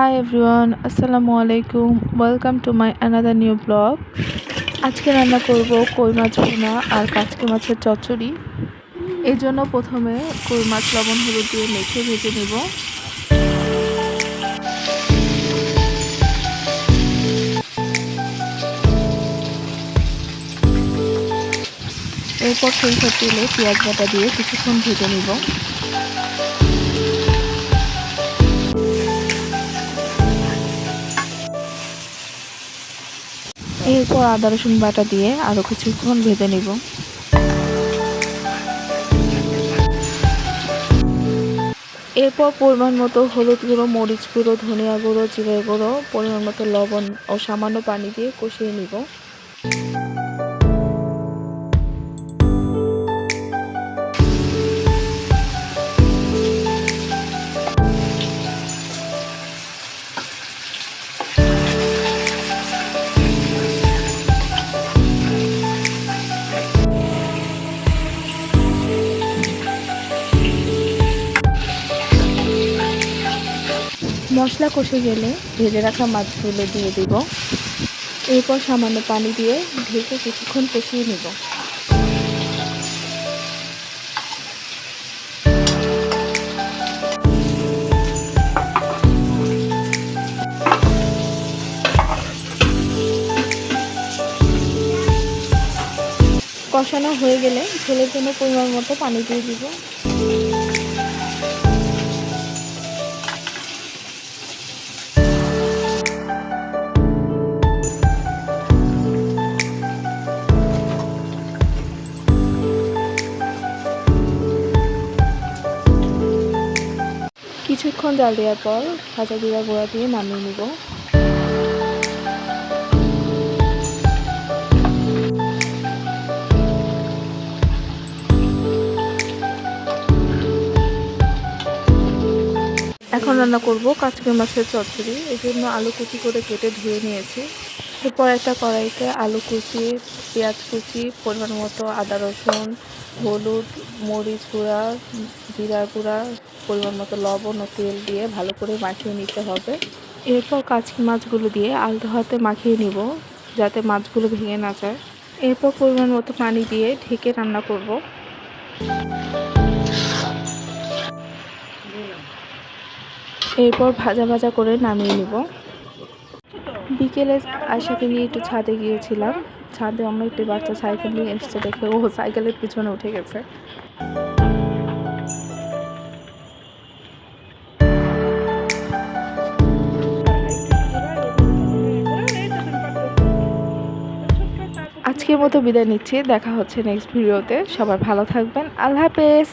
High everyone আসসালামু আলাইকুম welcome to my another new blog আজকে রান্না করব কই মাছ ভুনা আর কাচকি মাছের চচ্চড়ি। এই জন্য প্রথমে কই মাছ লবণ, হলুদ দিয়ে মেখে ভেজে নেব। এরপর সরিষার তেলে পেঁয়াজ বাটা দিয়ে কিছুক্ষণ ভেজে নিব। এরপর আদা, রসুন বাটা দিয়ে আরও কিছুক্ষণ ভেজে নিব। এরপর পরিমাণ মতো হলুদ গুঁড়ো, মরিচ গুঁড়ো, ধনিয়া গুঁড়ো, জিরে গুঁড়ো, পরিমাণ মতো লবণ ও সামান্য পানি দিয়ে কষিয়ে নিব। মশলা কষে গেলে ভেজে রাখা মাছগুলো দিয়ে দিব। এরপর সামান্য পানি দিয়ে ঢেকে কিছুক্ষণ কষিয়ে নেব। কষানো হয়ে গেলে ঝোলের জন্য পরিমাণ মতো পানি দিয়ে দিব। কিছুক্ষণ জাল দেওয়ার পর কাঁচা জিরা গুঁড়া দিয়ে নামিয়ে নিব। এখন রান্না করব কাচকি মাছের চচ্চড়ি। এই জন্য আলু কুচি করে কেটে ধুয়ে নিয়েছি। এরপর একটা কড়াইতে আলু কুচি, পেঁয়াজ কুচি, পরিমাণ মতো আদা, রসুন, হলুদ, মরিচ গুঁড়া জিরা গুঁড়া, পরিমাণ মতো লবণ ও তেল দিয়ে ভালো করে মাখিয়ে নিতে হবে। এরপর কাচকি মাছগুলো দিয়ে আলতো হাতে মাখিয়ে নিব যাতে মাছগুলো ভেঙে না যায়। এরপর পরিমাণ মতো পানি দিয়ে ঢেকে রান্না করব। এরপর ভাজা ভাজা করে নামিয়ে নিব। বিকেলে আয়সাকে নিয়ে একটু ছাদে গিয়েছিলাম। ছাদে অন্য একটি বাচ্চা সাইকেল নিয়ে এসছে দেখে, ও সাইকেলের পিছনে উঠে গেছে। আজকের মতো বিদায় নিচ্ছি, দেখা হচ্ছে নেক্সট ভিডিওতে সবাই ভালো থাকবেন, আল্লাহ হাফেজ।